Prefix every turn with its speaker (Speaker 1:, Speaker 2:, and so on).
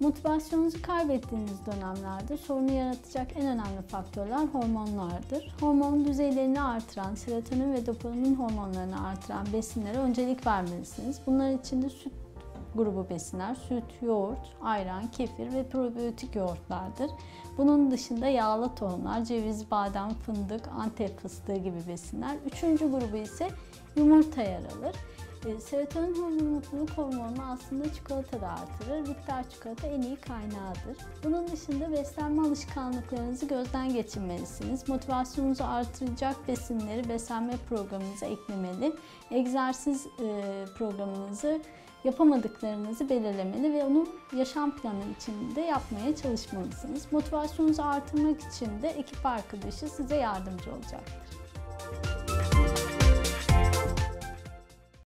Speaker 1: Motivasyonunuzu kaybettiğiniz dönemlerde sorunu yaratacak en önemli faktörler hormonlardır. Hormon düzeylerini artıran, serotonin ve dopamin hormonlarını artıran besinlere öncelik vermelisiniz. Bunlar içinde süt grubu besinler, süt, yoğurt, ayran, kefir ve probiyotik yoğurtlardır. Bunun dışında yağlı tohumlar, ceviz, badem, fındık, antep fıstığı gibi besinler. Üçüncü grubu ise yumurta yer alır. E, serotonin hormonu hormonunu aslında çikolata da artırır. Bitter çikolata en iyi kaynağıdır. Bunun dışında beslenme alışkanlıklarınızı gözden geçirmelisiniz. Motivasyonunuzu artıracak besinleri beslenme programınıza eklemeli. Egzersiz e, programınızı yapamadıklarınızı belirlemeli ve onu yaşam planı içinde yapmaya çalışmalısınız. Motivasyonunuzu artırmak için de ekip arkadaşı size yardımcı olacaktır.